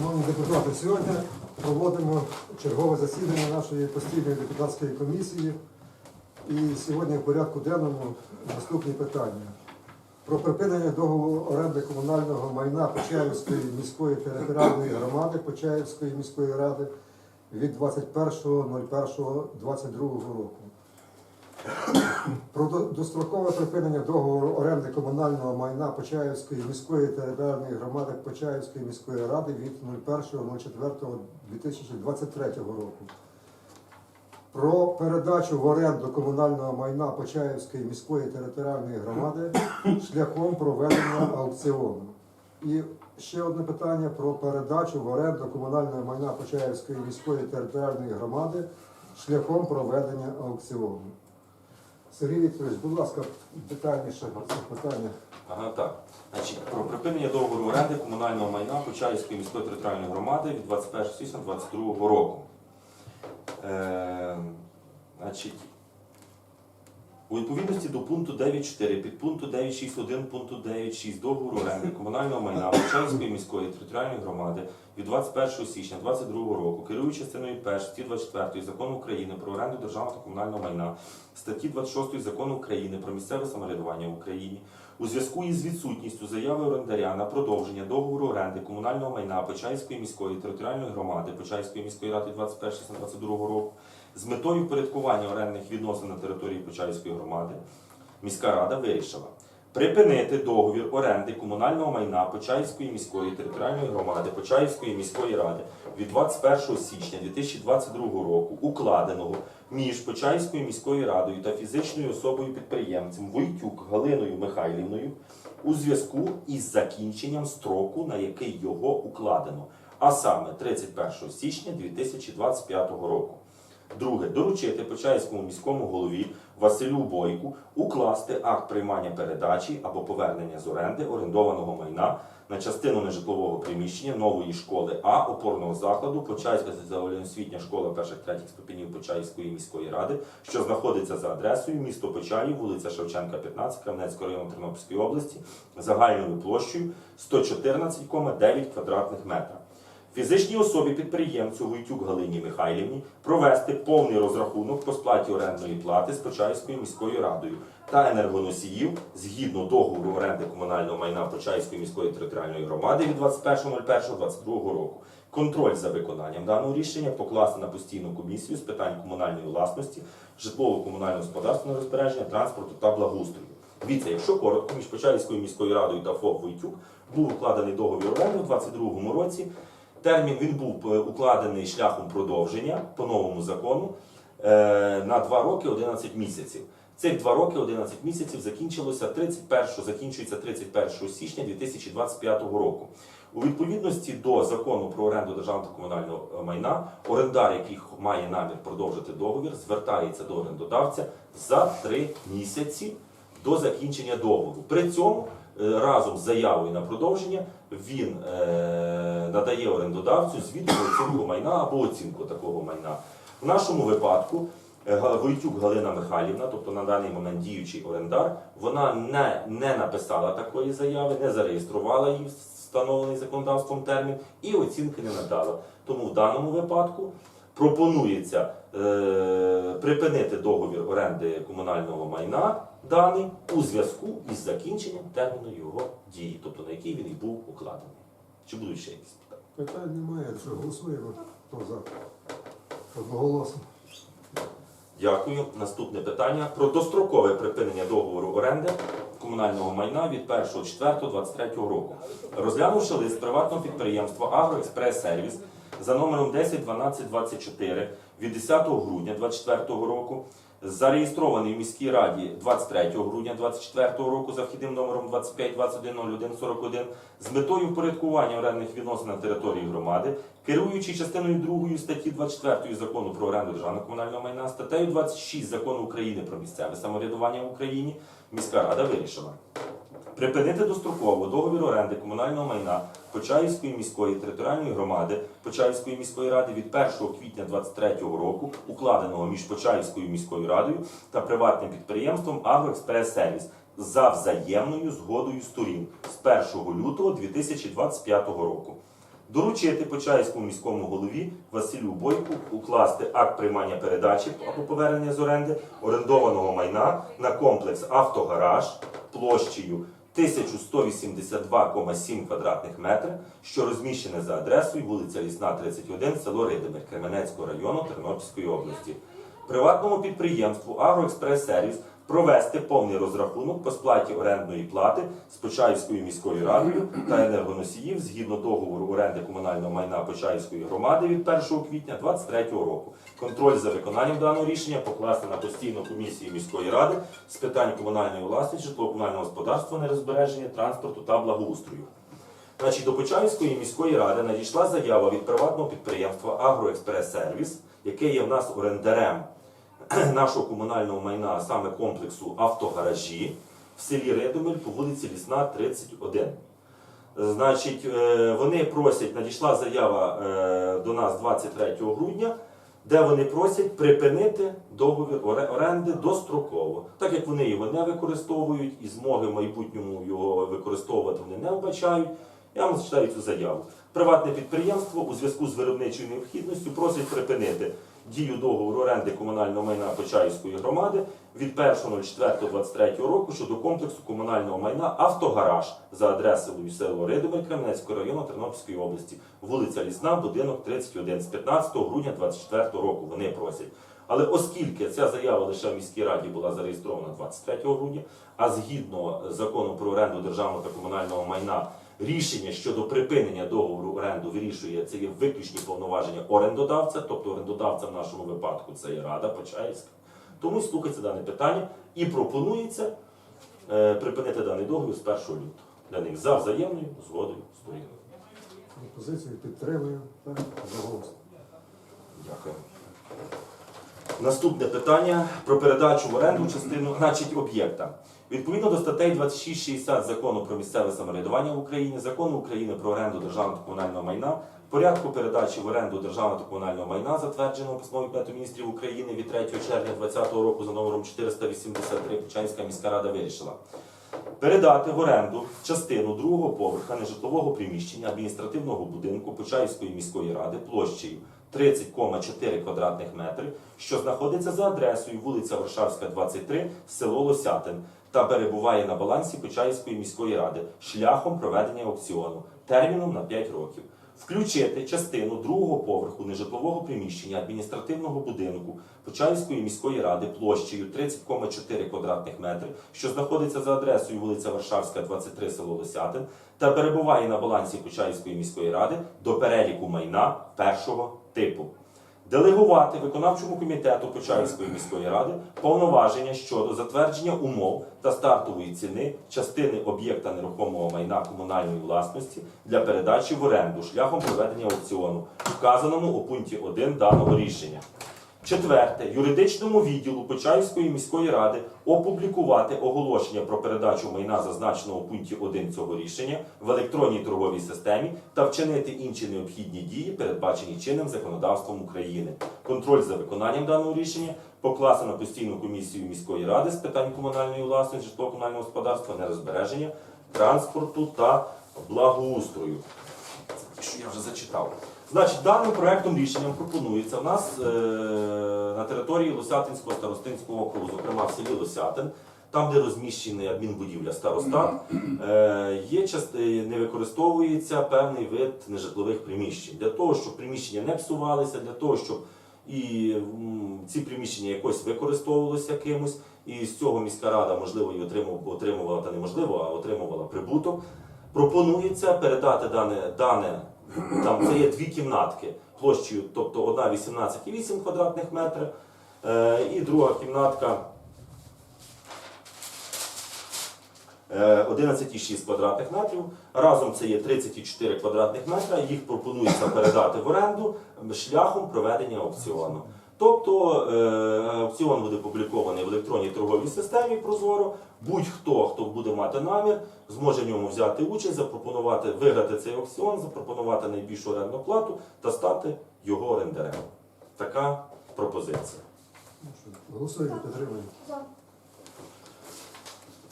Шановні депутати, сьогодні проводимо чергове засідання нашої постійної депутатської комісії. І сьогодні в порядку денному наступні питання. Про припинення договору оренди комунального майна Почаївської міської територіальної громади Почаївської міської ради від 21.01.22 року. Про дострокове припинення договору оренди комунального майна Почаївської міської територіальної громади Почаївської міської ради від 01.04.2023 року. Про передачу в оренду комунального майна Почаївської міської територіальної громади шляхом проведення аукціону. І ще одне питання про передачу в оренду комунального майна Почаївської міської територіальної громади шляхом проведення аукціону. Сергій Вікторович, будь ласка, детальніше про це питання. Ага, так. Значить, про припинення договору оренди комунального майна Почаївської міської територіальної громади від 21 січня 2022 року. Е, значить, у відповідності до пункту 9.4 під пункту 9.6.1 пункту 9.6 договору оренди комунального майна Почаївської міської територіальної громади від 21 січня 2022 року, керуючи частиною 1 статті 24 Закону України про оренду державного та комунального майна, статті 26 Закону України про місцеве самоврядування в Україні, у зв'язку із відсутністю заяви орендаря на продовження договору оренди комунального майна Почаївської міської територіальної громади Почаївської міської ради 21 року з метою впорядкування орендних відносин на території Почаївської громади міська рада вирішила припинити договір оренди комунального майна Почаївської міської територіальної громади Почаївської міської ради від 21 січня 2022 року, укладеного між Почаївською міською радою та фізичною особою підприємцем Войтюк Галиною Михайлівною у зв'язку із закінченням строку, на який його укладено, а саме 31 січня 2025 року. Друге, доручити Почаївському міському голові Василю Бойку укласти акт приймання передачі або повернення з оренди орендованого майна на частину нежитлового приміщення нової школи А опорного закладу Почаївська загальноосвітня школа перших третіх ступенів Почаївської міської ради, що знаходиться за адресою місто Почаїв, вулиця Шевченка, 15, Кремнецького району Тернопільської області, загальною площею 114,9 квадратних метрів. Фізичній особі підприємцю Войтюк Галині Михайлівні провести повний розрахунок по сплаті орендної плати з Почаївською міською радою та енергоносіїв згідно договору оренди комунального майна Почаївської міської територіальної громади від 21.01.22 року. Контроль за виконанням даного рішення покласти на постійну комісію з питань комунальної власності, житлово-комунального господарства розбереження, транспорту та благоустрою. Дивіться, якщо коротко, між Почаївською міською радою та ФОП Войтюк був укладений договір оренди у 2022 році. Термін він був е, укладений шляхом продовження по новому закону е, на 2 роки 11 місяців. Цих 2 роки 11 місяців закінчилося 31, закінчується 31 січня 2025 року. У відповідності до закону про оренду державного та комунального е, майна, орендар, який має намір продовжити договір, звертається до орендодавця за 3 місяці до закінчення договору. При цьому разом з заявою на продовження він е, надає орендодавцю звіт про оцінку майна або оцінку такого майна. В нашому випадку е, Войтюк Галина Михайлівна, тобто на даний момент діючий орендар, вона не, не написала такої заяви, не зареєструвала її встановлений законодавством термін і оцінки не надала. Тому в даному випадку пропонується е, припинити договір оренди комунального майна даний у зв'язку із закінченням терміну його дії, тобто на який він і був укладений. Чи будуть ще якісь питання? Питань немає, що голосуємо. Хто за? Одноголосно. Дякую. Наступне питання про дострокове припинення договору оренди комунального майна від 1.04.23 року. Розглянувши лист приватного підприємства Агроекспрес-сервіс за номером 101224 від 10 грудня 2024 року, зареєстрований в міській раді 23 грудня 2024 року за вхідним номером 25210141 з метою впорядкування орендних відносин на території громади, керуючи частиною 2 статті 24 закону про оренду державного комунального майна, статтею 26 закону України про місцеве самоврядування в Україні, міська рада вирішила припинити достроково договір оренди комунального майна Почаївської міської територіальної громади Почаївської міської ради від 1 квітня 2023 року, укладеного між Почаївською міською радою та приватним підприємством Агроекспрес-сервіс за взаємною згодою сторін з 1 лютого 2025 року. Доручити Почаївському міському голові Василю Бойку укласти акт приймання передачі або повернення з оренди орендованого майна на комплекс автогараж площею 1182,7 квадратних метрів, що розміщене за адресою вулиця Лісна, 31, село Ридимир Кременецького району Тернопільської області. Приватному підприємству Агроекспрес-сервіс провести повний розрахунок по сплаті орендної плати з Почаївською міською радою та енергоносіїв згідно договору оренди комунального майна Почаївської громади від 1 квітня 2023 року. Контроль за виконанням даного рішення покласти на постійну комісію міської ради з питань комунальної власності, житлово-комунального господарства, нерозбереження, транспорту та благоустрою. Значить, до Почаївської міської ради надійшла заява від приватного підприємства Агроекспрес-сервіс, яке є в нас орендарем нашого комунального майна, саме комплексу автогаражі в селі Редомиль по вулиці Лісна, 31. Значить, е, вони просять, надійшла заява е, до нас 23 грудня, де вони просять припинити договір оренди достроково. Так як вони його не використовують і змоги в майбутньому його використовувати вони не вбачають, я вам зачитаю цю заяву. Приватне підприємство у зв'язку з виробничою необхідністю просить припинити дію договору оренди комунального майна Почаївської громади від 1.04.23 року щодо комплексу комунального майна Автогараж за адресою село Ридомир Кременецького району Тернопільської області, вулиця Лісна, будинок 31 з 15 грудня 24 року. Вони просять. Але оскільки ця заява лише в міській раді була зареєстрована 23 грудня, а згідно закону про оренду державного та комунального майна рішення щодо припинення договору оренду вирішує це є виключні повноваження орендодавця, тобто орендодавця в нашому випадку це є Рада Почаївська. Тому слухається дане питання і пропонується е, припинити даний договір з 1 лютого для них за взаємною згодою сторін. Пропозицію підтримую. Дякую. Наступне питання про передачу в оренду частину, значить, об'єкта. Відповідно до статей 26-60 закону про місцеве самоврядування в Україні, закону України про оренду державного та комунального майна, порядку передачі в оренду державного та комунального майна, затвердженого постановою Кабінету міністрів України від 3 червня 2020 року за номером 483, Почаївська міська рада вирішила передати в оренду частину другого поверха нежитлового приміщення адміністративного будинку Почаївської міської ради площею 30,4 квадратних метрів, що знаходиться за адресою вулиця Варшавська, 23, село Лосятин, та перебуває на балансі Почаївської міської ради шляхом проведення аукціону терміном на 5 років. Включити частину другого поверху нежитлового приміщення адміністративного будинку Почаївської міської ради площею 30,4 квадратних метрів, що знаходиться за адресою вулиця Варшавська, 23, село Лосятин, та перебуває на балансі Почаївської міської ради до переліку майна першого типу. Делегувати виконавчому комітету Почаївської міської ради повноваження щодо затвердження умов та стартової ціни частини об'єкта нерухомого майна комунальної власності для передачі в оренду шляхом проведення аукціону, вказаному у пункті 1 даного рішення. Четверте, юридичному відділу Почаївської міської ради опублікувати оголошення про передачу майна, зазначеного у пункті 1 цього рішення, в електронній торговій системі та вчинити інші необхідні дії, передбачені чинним законодавством України. Контроль за виконанням даного рішення покласти на постійну комісію міської ради з питань комунальної власності, житлово-комунального господарства, нерозбереження, транспорту та благоустрою. Це те, що я вже зачитав. Значить, даним проектом рішенням пропонується в нас е, на території Лосятинського старостинського округу, зокрема в селі Лосятин, там, де розміщена адмінбудівля старостат, е, є е, не використовується певний вид нежитлових приміщень для того, щоб приміщення не псувалися, для того, щоб і ці приміщення якось використовувалися кимось, і з цього міська рада, можливо, і отримувала, отримувала та неможливо, а отримувала прибуток. Пропонується передати дане, дане там це є дві кімнатки площею, тобто одна 18,8 квадратних метрів, е, і друга кімнатка е, 11,6 квадратних метрів. Разом це є 34 квадратних метра. Їх пропонується передати в оренду шляхом проведення аукціону. Тобто е, аукціон буде публікований в електронній торговій системі Прозоро. Будь-хто, хто буде мати намір, зможе в ньому взяти участь, запропонувати виграти цей аукціон, запропонувати найбільшу орендну плату та стати його орендарем. Така пропозиція. Голосуємо, підтримуємо.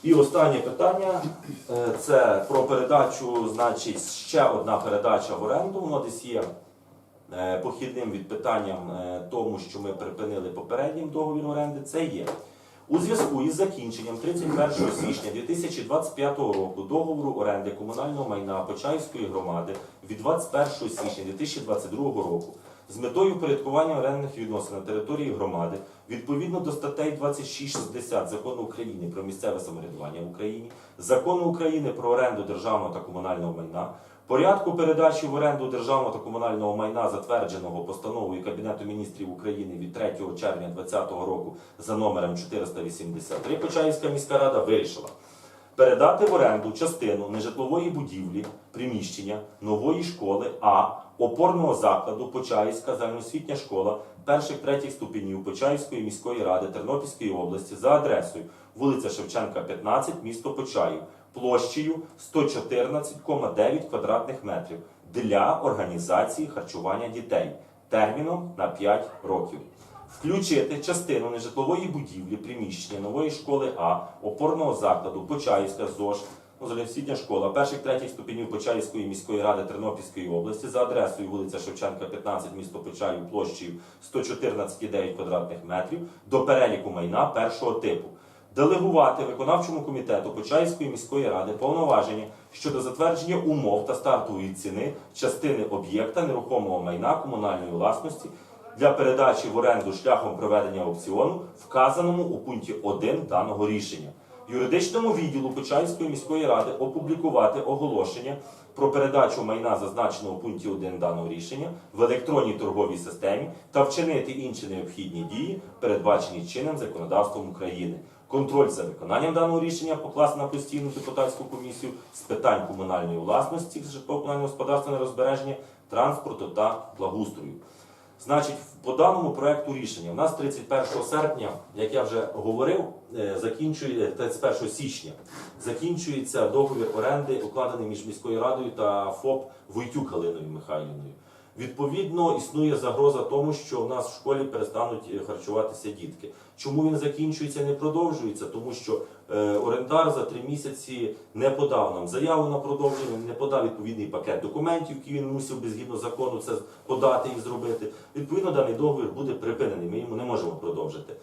І останнє питання е, це про передачу, значить, ще одна передача в оренду. Воно десь є похідним від питанням е, тому, що ми припинили попереднім договір оренди. Це є. У зв'язку із закінченням 31 січня 2025 року договору оренди комунального майна Почаївської громади від 21 січня 2022 року з метою впорядкування орендних відносин на території громади відповідно до статей 2660 Закону України про місцеве самоврядування в Україні, Закону України про оренду державного та комунального майна, порядку передачі в оренду державного та комунального майна, затвердженого постановою Кабінету міністрів України від 3 червня 2020 року за номером 483, Почаївська міська рада вирішила передати в оренду частину нежитлової будівлі приміщення нової школи А опорного закладу Почаївська загальноосвітня школа перших третіх ступенів Почаївської міської ради Тернопільської області за адресою вулиця Шевченка, 15, місто Почаїв, площею 114,9 квадратних метрів для організації харчування дітей терміном на 5 років включити частину нежитлової будівлі приміщення нової школи А опорного закладу Почаївська ЗОЖ, ну, загальноосвітня школа перших третіх ступенів Почаївської міської ради Тернопільської області за адресою вулиця Шевченка, 15, місто Почаїв, площею 114,9 квадратних метрів до переліку майна першого типу. Делегувати виконавчому комітету Почаївської міської ради повноваження щодо затвердження умов та стартової ціни частини об'єкта нерухомого майна комунальної власності для передачі в оренду шляхом проведення аукціону, вказаному у пункті 1 даного рішення. Юридичному відділу Почаївської міської ради опублікувати оголошення про передачу майна, зазначеного у пункті 1 даного рішення, в електронній торговій системі та вчинити інші необхідні дії, передбачені чинним законодавством України. Контроль за виконанням даного рішення покласти на постійну депутатську комісію з питань комунальної власності, житлово-комунального господарства нерозбереження, транспорту та благоустрою. Значить, по даному проекту рішення у нас 31 серпня, як я вже говорив, е, закінчує 31 січня закінчується договір оренди, укладений між міською радою та ФОП Войтюк Галиною Михайлівною. Відповідно, існує загроза тому, що у нас в школі перестануть е, харчуватися дітки. Чому він закінчується, не продовжується? Тому що е, орендар за три місяці не подав нам заяву на продовження, не подав відповідний пакет документів, які він мусив би згідно закону це подати і зробити. Відповідно, даний договір буде припинений. Ми йому не можемо продовжити.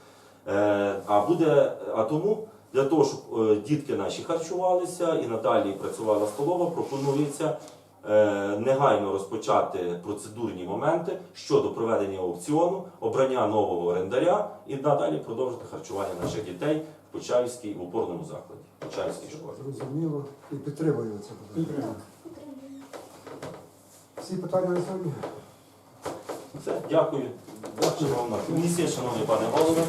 Е, а буде, а тому для того, щоб дітки наші харчувалися і надалі працювала столова, пропонується негайно розпочати процедурні моменти щодо проведення аукціону, обрання нового орендаря і надалі продовжити харчування наших дітей в Почаївській в опорному закладі, в Почаївській школі. Зрозуміло і підтримую це питання. Всі питання на сьогодні? Все, дякую. Шановна комісія, шановний пане голове.